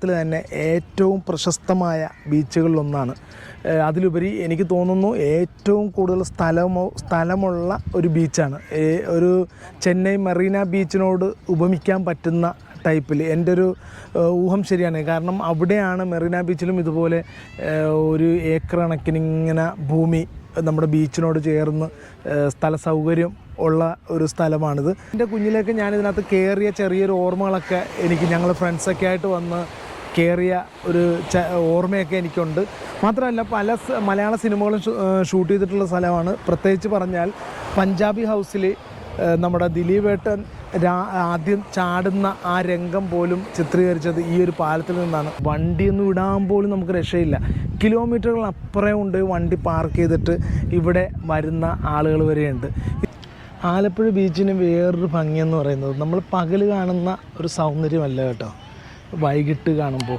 കേരളത്തിൽ തന്നെ ഏറ്റവും പ്രശസ്തമായ ബീച്ചുകളിലൊന്നാണ്. അതിലുപരി എനിക്ക് തോന്നുന്നു ഏറ്റവും കൂടുതൽ സ്ഥലമോ സ്ഥലമുള്ള ഒരു ബീച്ചാണ്. ഒരു ചെന്നൈ മെറീന ബീച്ചിനോട് ഉപമിക്കാൻ പറ്റുന്ന ടൈപ്പിൽ. എന്റെ ഒരു ഊഹം ശരിയാണ്. കാരണം അവിടെയാണ് മെറീന ബീച്ചിലും ഇതുപോലെ ഒരു ഏക്കർ കണക്കിന് ഇങ്ങനെ ഭൂമി നമ്മുടെ ബീച്ചിനോട് ചേർന്ന് സ്ഥല സൗകര്യം ഉള്ള ഒരു സ്ഥലമാണിത്. എന്റെ കുഞ്ഞിലേക്ക് ഞാൻ ഇതിനകത്ത് കയറിയ ചെറിയൊരു ഓർമ്മകളൊക്കെ എനിക്ക് ഞങ്ങൾ ഫ്രണ്ട്സൊക്കെ ആയിട്ട് വന്ന് കയറിയ ഒരു ഓർമ്മയൊക്കെ എനിക്കുണ്ട്. മാത്രമല്ല പല മലയാള സിനിമകളും ഷൂട്ട് ചെയ്തിട്ടുള്ള സ്ഥലമാണ്. പ്രത്യേകിച്ച് പറഞ്ഞാൽ പഞ്ചാബി ഹൗസിൽ നമ്മുടെ ദിലീപേട്ടൻ ആദ്യം ചാടുന്ന ആ രംഗം പോലും ചിത്രീകരിച്ചത് ഈ ഒരു പാലത്തിൽ നിന്നാണ്. വണ്ടിയൊന്നും ഇടാൻ പോലും നമുക്ക് രക്ഷയില്ല. കിലോമീറ്ററുകൾ അപ്പുറേ ഉണ്ട് വണ്ടി പാർക്ക് ചെയ്തിട്ട് ഇവിടെ വരുന്ന ആളുകൾ വരെയുണ്ട്. ആലപ്പുഴ ബീച്ചിന് വേറൊരു ഭംഗിയെന്ന് പറയുന്നത് നമ്മൾ പകൽ കാണുന്ന ഒരു സൗന്ദര്യമല്ല കേട്ടോ. വൈകിട്ട് കാണുമ്പോൾ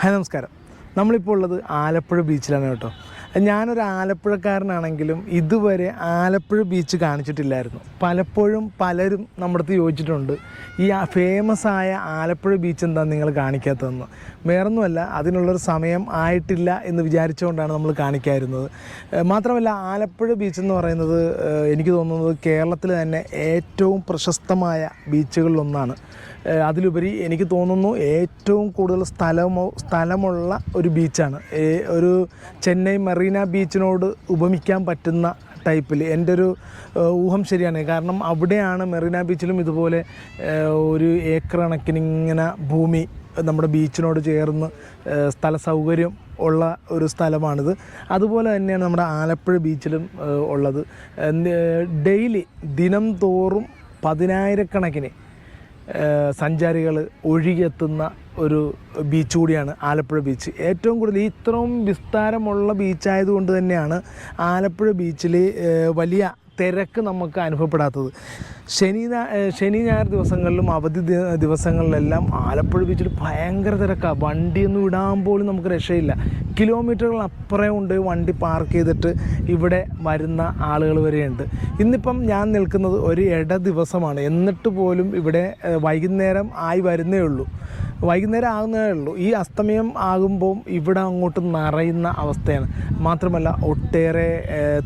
ഹായ് നമസ്കാരം. നമ്മളിപ്പോൾ ഉള്ളത് ആലപ്പുഴ ബീച്ചിലാണ് കേട്ടോ. ഞാനൊരു ആലപ്പുഴക്കാരനാണെങ്കിലും ഇതുവരെ ആലപ്പുഴ ബീച്ച് കാണിച്ചിട്ടില്ലായിരുന്നു. പലപ്പോഴും പലരും നമ്മുടെ ചോദിച്ചിട്ടുണ്ട് ഈ ഫേമസ് ആയ ആലപ്പുഴ ബീച്ച് എന്താ നിങ്ങൾ കാണിക്കാത്തതെന്ന്? വേറൊന്നുമല്ല അതിനുള്ളൊരു സമയം ആയിട്ടില്ല എന്ന് വിചാരിച്ചുകൊണ്ടാണ് നമ്മൾ കാണിക്കാതിരുന്നത് മാത്രമല്ല ആലപ്പുഴ ബീച്ച് എന്ന് പറയുന്നത് എനിക്ക് തോന്നുന്നത് കേരളത്തിൽ തന്നെ ഏറ്റവും പ്രശസ്തമായ ബീച്ചുകളിലൊന്നാണ് അതിലുപരി എനിക്ക് തോന്നുന്നു ഏറ്റവും കൂടുതൽ സ്ഥലമോ സ്ഥലമുള്ള ഒരു ബീച്ചാണ് ഒരു ചെന്നൈ മെറീന ബീച്ചിനോട് ഉപമിക്കാൻ പറ്റുന്ന ടൈപ്പിൽ എന്റെ ഒരു ഊഹം ശരിയാണ്. കാരണം അവിടെയാണ് മെറീന ബീച്ചിലും ഇതുപോലെ ഒരു ഏക്കർ കണക്കിന് ഇങ്ങനെ ഭൂമി നമ്മുടെ ബീച്ചിനോട് ചേർന്ന് സ്ഥല സൗകര്യം ഉള്ള ഒരു സ്ഥലമാണിത്. അതുപോലെ തന്നെയാണ് നമ്മുടെ ആലപ്പുഴ ബീച്ചിലും ഉള്ളത്. ഡെയിലി ദിനം തോറും പതിനായിരക്കണക്കിന് സഞ്ചാരികൾ ഒഴുകിയെത്തുന്ന ഒരു ബീച്ച് കൂടിയാണ് ആലപ്പുഴ ബീച്ച്. ഏറ്റവും കൂടുതൽ ഇത്രയും വിസ്താരമുള്ള ബീച്ചായതുകൊണ്ട് തന്നെയാണ് ആലപ്പുഴ ബീച്ചിൽ വലിയ തിരക്ക് നമുക്ക് അനുഭവപ്പെടാത്തത്. ശനി ശനി ഞായർ ദിവസങ്ങളിലും അവധി ദിവസങ്ങളിലെല്ലാം ആലപ്പുഴ ബീച്ചിൽ ഭയങ്കര തിരക്കാണ് വണ്ടിയൊന്നും ഇടാൻ പോലും നമുക്ക് രക്ഷയില്ല. കിലോമീറ്ററുകൾ അപ്പുറം ഉണ്ട്. വണ്ടി പാർക്ക് ചെയ്തിട്ട് ഇവിടെ വരുന്ന ആളുകൾ വരെയുണ്ട്. ഇന്നിപ്പം ഞാൻ നിൽക്കുന്നത് ഒരു ഇട ദിവസമാണ്. എന്നിട്ട് പോലും ഇവിടെ വൈകുന്നേരം ആയി വരുന്നേ ഉള്ളൂ. വൈകുന്നേരം ആകുന്നതേ ഉള്ളൂ. ഈ അസ്തമയം ആകുമ്പോൾ ഇവിടെ അങ്ങോട്ട് നിറയുന്ന അവസ്ഥയാണ്. മാത്രമല്ല ഒട്ടേറെ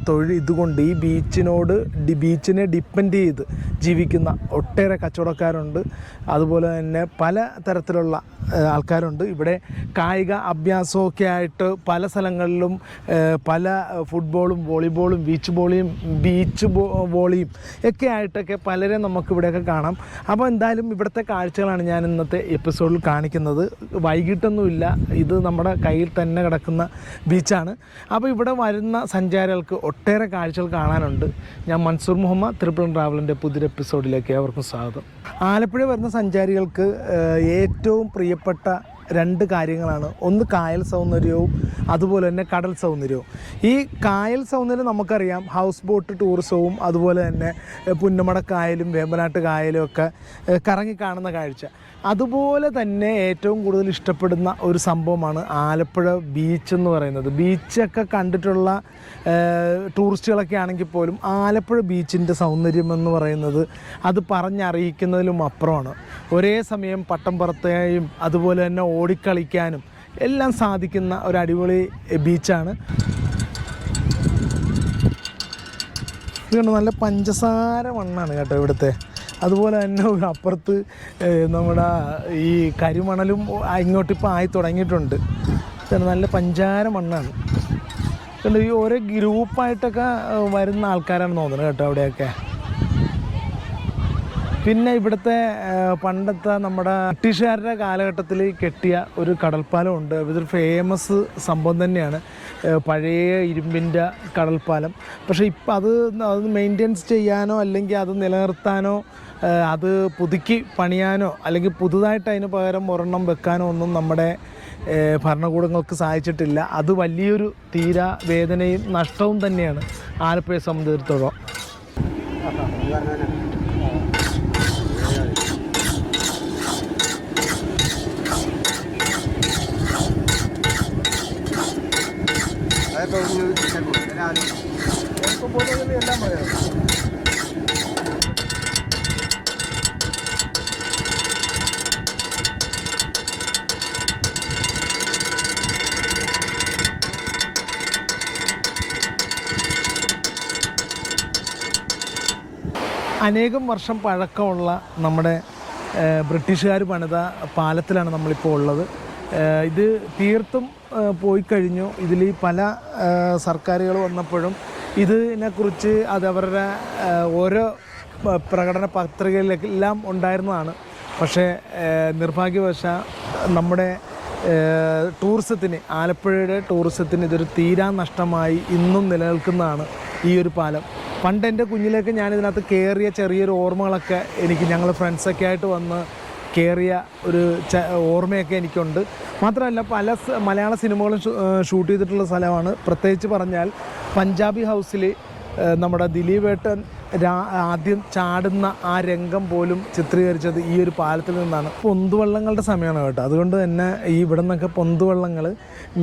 തൊഴിൽ ഇതുകൊണ്ട് ഈ ബീച്ചിനോട് ഡി ബീച്ചിനെ ഡിപ്പെൻഡ് ചെയ്ത് ജീവിക്കുന്ന ഒട്ടേറെ കച്ചവടക്കാരുണ്ട്. അതുപോലെ തന്നെ പല തരത്തിലുള്ള ആൾക്കാരുണ്ട്. ഇവിടെ കായിക അഭ്യാസമൊക്കെ ആയിട്ട് പല സ്ഥലങ്ങളിലും പല ഫുട്ബോളും വോളിബോളും ബീച്ച് ബോളിയും ബീച്ച് വോളിയും ഒക്കെ ആയിട്ടൊക്കെ പലരെ നമുക്കിവിടെയൊക്കെ കാണാം. അപ്പോൾ എന്തായാലും ഇവിടുത്തെ കാഴ്ചകളാണ് ഞാൻ ഇന്നത്തെ എപ്പിസോഡിൽ കാണിക്കുന്നത്. വൈകിട്ടൊന്നുമില്ല. ഇത് നമ്മുടെ കയ്യിൽ തന്നെ കിടക്കുന്ന ബീച്ചാണ് അപ്പോൾ ഇവിടെ വരുന്ന സഞ്ചാരികൾക്ക് ഒട്ടേറെ കാഴ്ചകൾ കാണാനുണ്ട്. ഞാൻ മൻസൂർ മുഹമ്മദ് ത്രിപുരൻ ട്രാവലിന്റെ പുതിയൊരു എപ്പിസോഡിലേക്ക് അവർക്കും സ്വാഗതം. ആലപ്പുഴ വരുന്ന സഞ്ചാരികൾക്ക് ഏറ്റവും പ്രിയപ്പെട്ട രണ്ട് കാര്യങ്ങളാണ്. ഒന്ന് കായൽ സൗന്ദര്യവും അതുപോലെ തന്നെ കടൽ സൗന്ദര്യവും. ഈ കായൽ സൗന്ദര്യം നമുക്കറിയാം. ഹൗസ് ബോട്ട് ടൂറിസവും അതുപോലെ തന്നെ പുന്നമടക്കായലും പുന്നമട കായലും വേമ്പനാട്ട് കായലും ഒക്കെ കറങ്ങി കാണുന്ന കാഴ്ച. അതുപോലെ തന്നെ ഏറ്റവും കൂടുതൽ ഇഷ്ടപ്പെടുന്ന ഒരു സംഭവമാണ് ആലപ്പുഴ ബീച്ച് എന്ന് പറയുന്നത്. ബീച്ചൊക്കെ കണ്ടിട്ടുള്ള ടൂറിസ്റ്റുകളൊക്കെ ആണെങ്കിൽ പോലും ആലപ്പുഴ ബീച്ചിന്റെ സൗന്ദര്യം എന്ന് പറയുന്നത് അത് പറഞ്ഞറിയിക്കുന്നതിലും അപ്പുറമാണ്. ഒരേ സമയം പട്ടം പറത്തുകയും അതുപോലെ തന്നെ ഓടിക്കളിക്കാനും എല്ലാം സാധിക്കുന്ന ഒരു അടിപൊളി ബീച്ചാണ്. ഇതുകൊണ്ട് നല്ല പഞ്ചസാര മണ്ണാണ് കേട്ടോ ഇവിടുത്തെ. അതുപോലെ തന്നെ അപ്പുറത്ത് നമ്മുടെ ഈ കരിമണലും ഇങ്ങോട്ടിപ്പോൾ ആയി തുടങ്ങിയിട്ടുണ്ട്. നല്ല പഞ്ചാര മണ്ണാണ്. കണ്ടോ ഈ ഓരോ ഗ്രൂപ്പായിട്ടൊക്കെ വരുന്ന ആൾക്കാരാണ് തോന്നുന്നത് കേട്ടോ അവിടെയൊക്കെ. പിന്നെ ഇവിടുത്തെ പണ്ടത്തെ നമ്മുടെ ബ്രിട്ടീഷുകാരുടെ കാലഘട്ടത്തിൽ കെട്ടിയ ഒരു കടൽപ്പാലം ഉണ്ട്. ഇതൊരു ഫേമസ് സംഭവം തന്നെയാണ്. പഴയ ഇരുമ്പിന്റെ കടൽപ്പാലം. പക്ഷേ ഇപ്പം അത് അത് മെയിന്റെയിൻസ് ചെയ്യാനോ അല്ലെങ്കിൽ അത് നിലനിർത്താനോ അത് പുതുക്കി പണിയാനോ അല്ലെങ്കിൽ പുതുതായിട്ട് അതിന് പകരം ഒരെണ്ണം വെക്കാനോ ഒന്നും നമ്മുടെ ഭരണകൂടങ്ങൾക്ക് സാധിച്ചിട്ടില്ല. അത് വലിയൊരു തീര വേദനയും നഷ്ടവും തന്നെയാണ് ആലപ്പുഴയെ സംബന്ധിച്ചിടത്തോളം. എല്ലാം പറയാം അനേകം വർഷം പഴക്കമുള്ള നമ്മുടെ ബ്രിട്ടീഷുകാർ പണിത പാലത്തിലാണ് നമ്മളിപ്പോൾ ഉള്ളത്. ഇത് തീർത്തും പോയി കഴിഞ്ഞു. ഇതിൽ പല സർക്കാരുകൾ വന്നപ്പോഴും ഇതിനെക്കുറിച്ച് അത് അവരുടെ ഓരോ പ്രകടന പത്രികയിലെല്ലാം ഉണ്ടായിരുന്നതാണ്. പക്ഷേ നിർഭാഗ്യവശ നമ്മുടെ ടൂറിസത്തിന് ആലപ്പുഴയുടെ ടൂറിസത്തിന് ഇതൊരു തീരാ നഷ്ടമായി ഇന്നും നിലനിൽക്കുന്നതാണ് ഈ ഒരു പാലം. പണ്ട് എന്റെ കുഞ്ഞിലേക്ക് ഞാനിതിനകത്ത് കയറിയ ചെറിയൊരു ഓർമ്മകളൊക്കെ എനിക്ക് ഞങ്ങൾ ഫ്രണ്ട്സൊക്കെ ആയിട്ട് വന്ന് കയറിയ ഒരു ഓർമ്മയൊക്കെ എനിക്കുണ്ട്. മാത്രമല്ല പല മലയാള സിനിമകളും ഷൂട്ട് ചെയ്തിട്ടുള്ള സ്ഥലമാണ്. പ്രത്യേകിച്ച് പറഞ്ഞാൽ പഞ്ചാബി ഹൗസിൽ നമ്മുടെ ദിലീപേട്ടൻ ആദ്യം ചാടുന്ന ആ രംഗം പോലും ചിത്രീകരിച്ചത് ഈ ഒരു പാലത്തിൽ നിന്നാണ്. പൊന്തുവള്ളങ്ങളുടെ സമയമാണ് കേട്ടോ. അതുകൊണ്ട് തന്നെ ഈ ഇവിടെ നിന്നൊക്കെ പൊന്തുവള്ളങ്ങൾ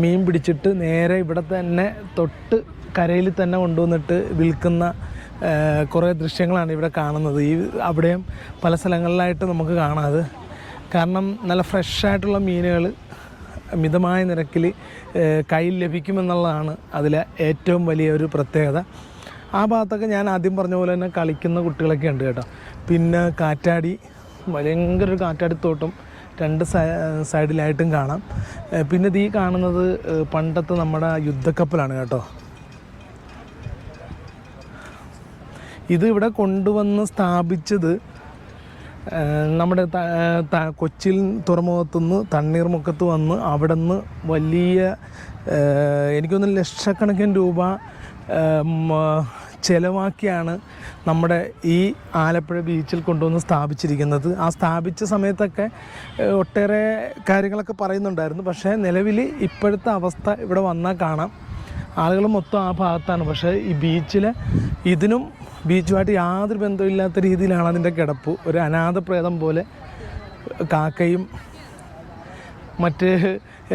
മീൻ പിടിച്ചിട്ട് നേരെ ഇവിടെ തന്നെ തൊട്ട് കരയിൽ തന്നെ കൊണ്ടുവന്നിട്ട് വിൽക്കുന്ന കുറേ ദൃശ്യങ്ങളാണ് ഇവിടെ കാണുന്നത്. ഈ അവിടെയും പല സ്ഥലങ്ങളിലായിട്ട് നമുക്ക് കാണാതെ കാരണം നല്ല ഫ്രഷായിട്ടുള്ള മീനുകൾ മിതമായ നിരക്കിൽ കയ്യിൽ ലഭിക്കുമെന്നുള്ളതാണ് അതിലെ ഏറ്റവും വലിയ ഒരു പ്രത്യേകത. ആ ഭാഗത്തൊക്കെ ഞാൻ ആദ്യം പറഞ്ഞ പോലെ തന്നെ കളിക്കുന്ന കുട്ടികളൊക്കെ ഉണ്ട് കേട്ടോ. പിന്നെ കാറ്റാടി ഭയങ്കര ഒരു കാറ്റാടിത്തോട്ടം രണ്ട് സൈഡിലായിട്ടും കാണാം. പിന്നെ ഇത് ഈ കാണുന്നത് പണ്ടത്തെ നമ്മുടെ യുദ്ധക്കപ്പലാണ് കേട്ടോ. ഇത് ഇവിടെ കൊണ്ടുവന്ന് സ്ഥാപിച്ചത് നമ്മുടെ കൊച്ചിൽ തുറമുഖത്തു തുറമുഖത്തുനിന്ന് തണ്ണീർമുക്കത്ത് വന്ന് അവിടെ നിന്ന് വലിയ എനിക്കൊന്ന് ലക്ഷക്കണക്കിന് രൂപ ചിലവാക്കിയാണ് നമ്മുടെ ഈ ആലപ്പുഴ ബീച്ചിൽ കൊണ്ടുവന്ന് സ്ഥാപിച്ചിരിക്കുന്നത്. ആ സ്ഥാപിച്ച സമയത്തൊക്കെ ഒട്ടേറെ കാര്യങ്ങളൊക്കെ പറയുന്നുണ്ടായിരുന്നു. പക്ഷേ നിലവിൽ ഇപ്പോഴത്തെ അവസ്ഥ ഇവിടെ വന്നാൽ കാണാം. ആളുകൾ മൊത്തം ആ ഭാഗത്താണ്. പക്ഷേ ഈ ബീച്ചിൽ ഇതിനും ബീച്ചുമായിട്ട് യാതൊരു ബന്ധമില്ലാത്ത രീതിയിലാണ് അതിന്റെ കിടപ്പ്. ഒരു അനാഥപ്രേതം പോലെ കാക്കയും മറ്റ്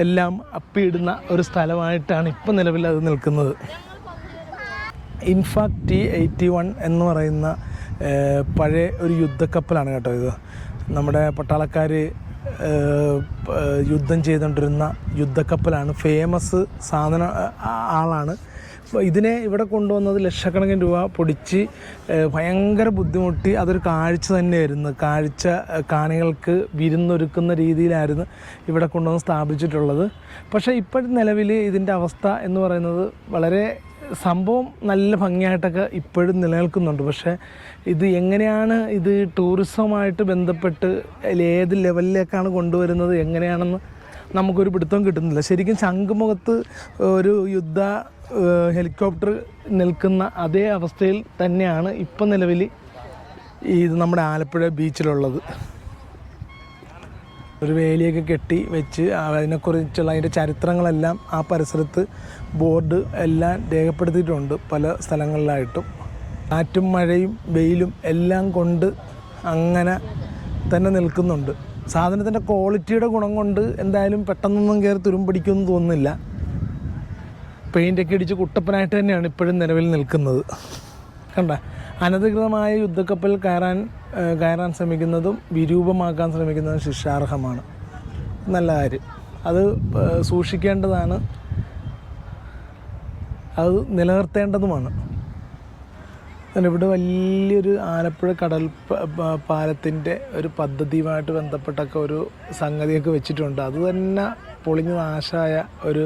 എല്ലാം അപ്പിയിടുന്ന ഒരു സ്ഥലമായിട്ടാണ് ഇപ്പം നിലവിൽ അത് നിൽക്കുന്നത്. ഇൻഫാക്ട് ടി എയ്റ്റി വൺ എന്ന് പറയുന്ന പഴയ ഒരു യുദ്ധക്കപ്പലാണ് കേട്ടോ ഇത്. നമ്മുടെ പട്ടാളക്കാർ യുദ്ധം ചെയ്തുകൊണ്ടിരുന്ന യുദ്ധക്കപ്പലാണ്. ഫേമസ് സാധന ആളാണ് ഇതിനെ ഇവിടെ കൊണ്ടുവന്നത് ലക്ഷക്കണക്കിന് രൂപ പൊടിച്ച് ഭയങ്കര ബുദ്ധിമുട്ടി അതൊരു കാഴ്ച തന്നെയായിരുന്നു. കാഴ്ച കാണികൾക്ക് വിരുന്നൊരുക്കുന്ന രീതിയിലായിരുന്നു ഇവിടെ കൊണ്ടുവന്ന് സ്ഥാപിച്ചിട്ടുള്ളത്. പക്ഷേ ഇപ്പോഴത്തെ നിലവിൽ ഇതിന്റെ അവസ്ഥ എന്ന് പറയുന്നത് വളരെ സംഭവം നല്ല ഭംഗിയായിട്ടൊക്കെ ഇപ്പോഴും നിലനിൽക്കുന്നുണ്ട്. പക്ഷേ ഇത് എങ്ങനെയാണ് ഇത് ടൂറിസവുമായിട്ട് ബന്ധപ്പെട്ട് ഏത് ലെവലിലേക്കാണ് കൊണ്ടുവരുന്നത് എങ്ങനെയാണെന്ന് നമുക്കൊരു പിടുത്തം കിട്ടുന്നില്ല. ശരിക്കും ശംഖുമുഖത്ത് ഒരു യുദ്ധ ഹെലികോപ്റ്റർ നിൽക്കുന്ന അതേ അവസ്ഥയിൽ തന്നെയാണ് ഇപ്പം നിലവിൽ ഇത് നമ്മുടെ ആലപ്പുഴ ബീച്ചിലുള്ളത്. ഒരു വേലിയൊക്കെ കെട്ടി വെച്ച് അതിനെക്കുറിച്ചുള്ള അതിന്റെ ചരിത്രങ്ങളെല്ലാം ആ പരിസരത്ത് ബോർഡ് എല്ലാം രേഖപ്പെടുത്തിയിട്ടുണ്ട് പല സ്ഥലങ്ങളിലായിട്ടും. കാറ്റും മഴയും വെയിലും എല്ലാം കൊണ്ട് അങ്ങനെ തന്നെ നിൽക്കുന്നുണ്ട്. സാധനത്തിന്റെ ക്വാളിറ്റിയുടെ ഗുണം കൊണ്ട് എന്തായാലും പെട്ടെന്നൊന്നും കയറി തുരുമ്പടിക്കുമെന്ന് തോന്നുന്നില്ല. പെയിന്റൊക്കെ അടിച്ച് കുട്ടപ്പനായിട്ട് തന്നെയാണ് ഇപ്പോഴും നിലവിൽ നിൽക്കുന്നത്. കണ്ട അനധികൃതമായ യുദ്ധക്കപ്പൽ കയറാൻ കയറാൻ ശ്രമിക്കുന്നതും വിരൂപമാക്കാൻ ശ്രമിക്കുന്നതും ശിക്ഷാർഹമാണ്. നല്ല കാര്യം. അത് സൂക്ഷിക്കേണ്ടതാണ്. അത് നിലനിർത്തേണ്ടതുമാണ്. ഇവിടെ വലിയൊരു ആലപ്പുഴ കടൽ പാലത്തിന്റെ ഒരു പദ്ധതിയുമായിട്ട് ബന്ധപ്പെട്ടൊക്കെ ഒരു സംഗതിയൊക്കെ വെച്ചിട്ടുണ്ട്. അത് തന്നെ പൊളിഞ്ഞ് നാശമായ ഒരു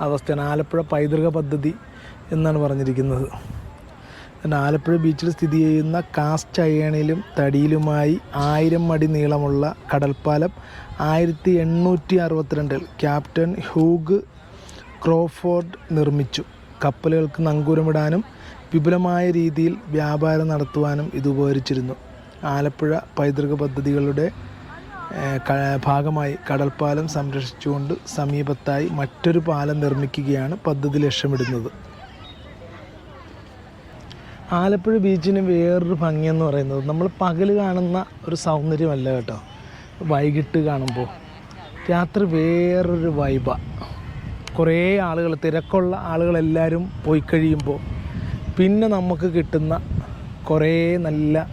അവസ്ഥയാണ് ആലപ്പുഴ പൈതൃക പദ്ധതി എന്നാണ് പറഞ്ഞിരിക്കുന്നത്. ആലപ്പുഴ ബീച്ചിൽ സ്ഥിതി ചെയ്യുന്ന കാസ്റ്റ് അയണിലും തടിയിലുമായി ആയിരം അടി നീളമുള്ള കടൽപ്പാലം ആയിരത്തി എണ്ണൂറ്റി അറുപത്തിരണ്ടിൽ ക്യാപ്റ്റൻ ഹൂഗ് ക്രോഫോർഡ് നിർമ്മിച്ചു. കപ്പലുകൾക്ക് നങ്കൂരമിടാനും വിപുലമായ രീതിയിൽ വ്യാപാരം നടത്തുവാനും ഇത് ഉപകരിച്ചിരുന്നു. ആലപ്പുഴ പൈതൃക പദ്ധതികളുടെ ഭാഗമായി കടൽപ്പാലം സംരക്ഷിച്ചുകൊണ്ട് സമീപത്തായി മറ്റൊരു പാലം നിർമ്മിക്കുകയാണ് പദ്ധതി ലക്ഷ്യമിടുന്നത്. ആലപ്പുഴ ബീച്ചിന് വേറൊരു ഭംഗിയെന്ന് പറയുന്നത് നമ്മൾ പകൽ കാണുന്ന ഒരു സൗന്ദര്യമല്ല കേട്ടോ. വൈകിട്ട് കാണുമ്പോൾ. രാത്രി വേറൊരു വൈബ കുറേ ആളുകൾ തിരക്കുള്ള ആളുകളെല്ലാവരും പോയി കഴിയുമ്പോൾ പിന്നെ നമുക്ക് കിട്ടുന്ന കുറേ നല്ല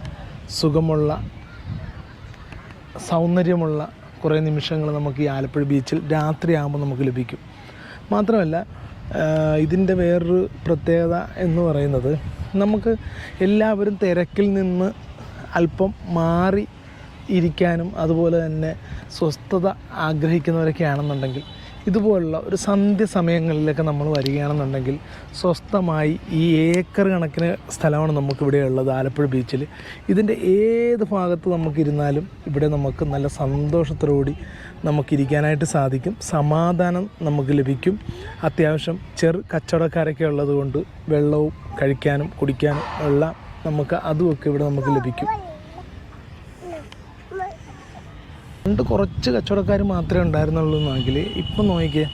സുഖമുള്ള സൗന്ദര്യമുള്ള കുറേ നിമിഷങ്ങൾ നമുക്ക് ഈ ആലപ്പുഴ ബീച്ചിൽ രാത്രിയാകുമ്പോൾ നമുക്ക് ലഭിക്കും. മാത്രമല്ല ഇതിന്റെ വേറൊരു പ്രത്യേകത എന്ന് പറയുന്നത് നമുക്ക് എല്ലാവരും തിരക്കിൽ നിന്ന് അല്പം മാറി ഇരിക്കാനും അതുപോലെ തന്നെ സ്വസ്ഥത ആഗ്രഹിക്കുന്നവരൊക്കെ ആണെന്നുണ്ടെങ്കിൽ ഇതുപോലുള്ള ഒരു സന്ധ്യ സമയങ്ങളിലൊക്കെ നമ്മൾ വരികയാണെന്നുണ്ടെങ്കിൽ സ്വസ്ഥമായി ഈ ഏക്കർ കണക്കിന് സ്ഥലമാണ് നമുക്കിവിടെ ഉള്ളത് ആലപ്പുഴ ബീച്ചിൽ. ഇതിന്റെ ഏത് ഭാഗത്ത് നമുക്കിരുന്നാലും ഇവിടെ നമുക്ക് നല്ല സന്തോഷത്തോടുകൂടി നമുക്കിരിക്കാനായിട്ട് സാധിക്കും. സമാധാനം നമുക്ക് ലഭിക്കും. അത്യാവശ്യം ചെറു കച്ചവടക്കാരൊക്കെ ഉള്ളതുകൊണ്ട് വെള്ളവും കഴിക്കാനും കുടിക്കാനും ഉള്ള നമുക്ക് അതുമൊക്കെ ഇവിടെ നമുക്ക് ലഭിക്കും. പണ്ട് കുറച്ച് കച്ചവടക്കാർ മാത്രമേ ഉണ്ടായിരുന്നുള്ളൂ എന്നെങ്കിൽ ഇപ്പം നോക്കിയേ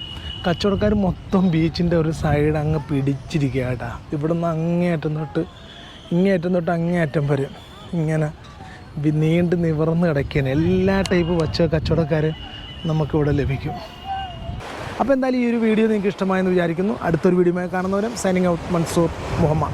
കച്ചവടക്കാർ മൊത്തം ബീച്ചിന്റെ ഒരു സൈഡ് അങ്ങ് പിടിച്ചിരിക്കുക കേട്ടാ ഇവിടെ നിന്ന് അങ്ങേയറ്റം തൊട്ട് ഇങ്ങേയറ്റം തൊട്ട് അങ്ങേയറ്റം വരെ ഇങ്ങനെ നീണ്ട് നിവർന്ന് കിടക്കുകയാണ്. എല്ലാ ടൈപ്പ് വച്ച കച്ചവടക്കാർ നമുക്കിവിടെ ലഭിക്കും. അപ്പോൾ എന്തായാലും ഈ ഒരു വീഡിയോ നിങ്ങൾക്ക് ഇഷ്ടമായെന്ന് വിചാരിക്കുന്നു. അടുത്തൊരു വീഡിയോയുമായി കാണുന്നവരും സൈനിങ് ഔട്ട് മൻസൂർ മുഹമ്മദ്.